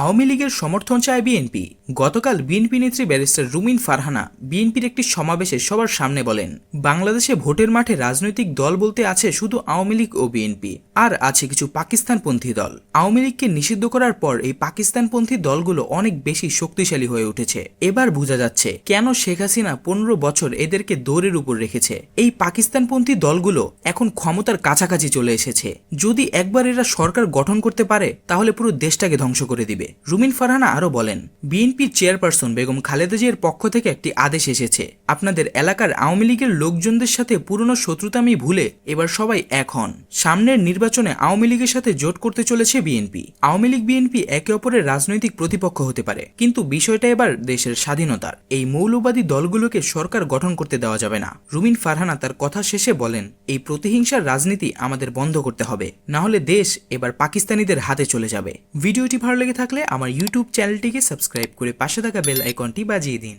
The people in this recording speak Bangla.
আওয়ামী লীগের সমর্থন চায় বিএনপি। গতকাল বিএনপি নেত্রী ব্যারিস্টার রুমিন ফারহানা বিএনপির একটি সমাবেশে সবার সামনে বলেন, বাংলাদেশে ভোটের মাঠে রাজনৈতিক দল বলতে আছে শুধু আওয়ামী লীগ ও বিএনপি, আর আছে কিছু পাকিস্তানপন্থী দল। আওয়ামী লীগকে নিষিদ্ধ করার পর এই পাকিস্তানপন্থী দলগুলো অনেক বেশি শক্তিশালী হয়ে উঠেছে। এবার বোঝা যাচ্ছে, কেন শেখ হাসিনা পনেরো বছর এদেরকে দৌড়ের উপর রেখেছে? এই পাকিস্তানপন্থী দলগুলো এখন ক্ষমতার কাছাকাছি চলে এসেছে। যদি একবার এরা সরকার গঠন করতে পারে, তাহলে পুরো দেশটাকে ধ্বংস করে দিবে। রুমিন ফারহানা আরও বলেন, বিএনপির চেয়ারপারসন বেগম খালেদা জিয়ার পক্ষ থেকে একটি আদেশ এসেছে। আপনাদের এলাকার আওয়ামী লীগের লোকজনদের সাথে পুরনো শত্রুতামি ভুলে এবার সবাই এক হন। সামনের নির্বাচনে আওয়ামী লীগের সাথে জোট করতে চলেছে বিএনপি। আওয়ামী লীগ বিএনপি একে অপরের রাজনৈতিক প্রতিপক্ষ হতে পারে। কিন্তু বিষয়টা এবার দেশের স্বাধীনতার। এই মৌলবাদী দলগুলোকে সরকার গঠন করতে দেওয়া যাবে না। রুমিন ফারহানা তার কথা শেষে বলেন, এই প্রতিহিংসার রাজনীতি আমাদের বন্ধ করতে হবে। না হলে দেশ এবার পাকিস্তানিদের হাতে চলে যাবে। ভিডিওটি ভালো লেগে থাকলে আমার ইউটিউব চ্যানেলটিকে সাবস্ক্রাইব করে পাশে থাকা বেল আইকনটি বাজিয়ে দিন।